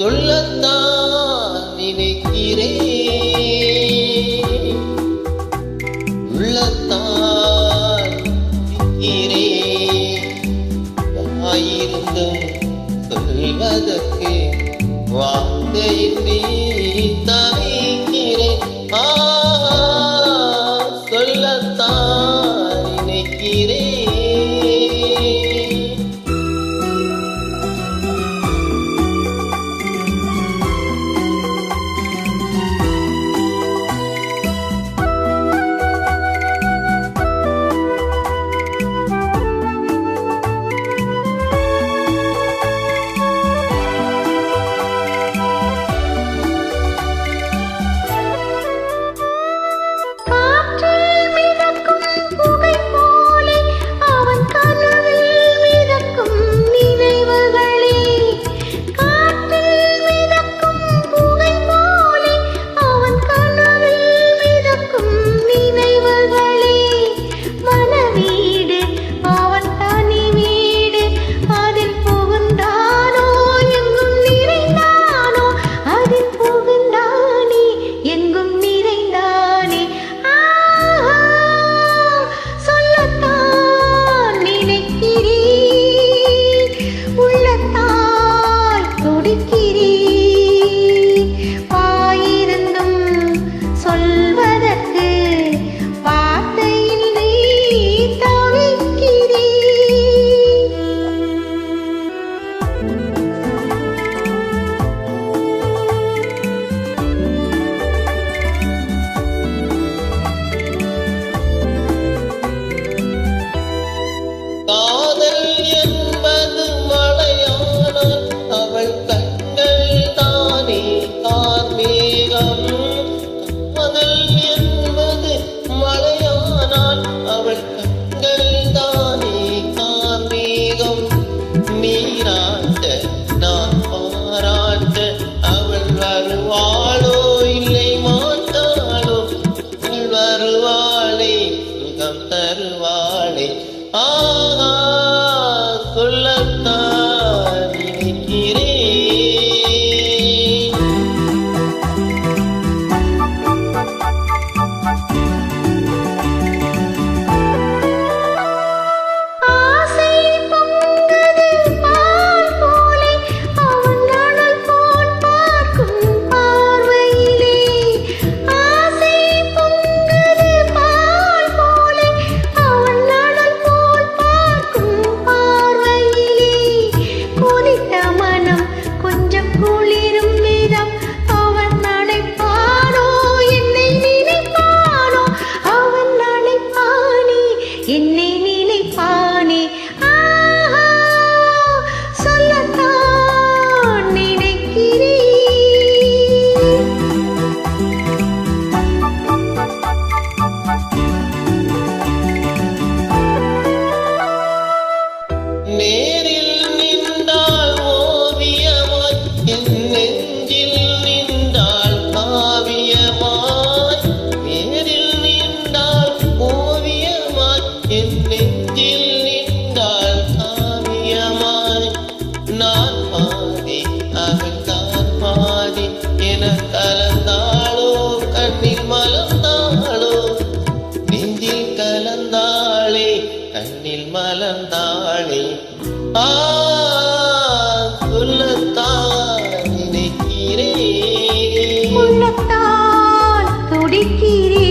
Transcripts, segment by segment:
சொல்லத்தான் நினைக்கிறேன். உள்ளத்தான் ஆயிருந்தும் சொல்வதற்கு வார்த்தையில் நீ தான் الوالدين День மலர்ந்தாளே ஆ சொல்லத்தான் நினைக்கிறேன் உள்ளத்தால் துடிக்கிறேன்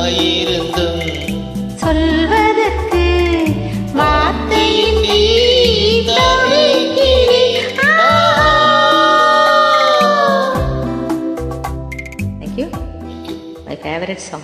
ஆயிருந்தும் சொல்வதற்கு வார்த்தை Thank you. My favorite song.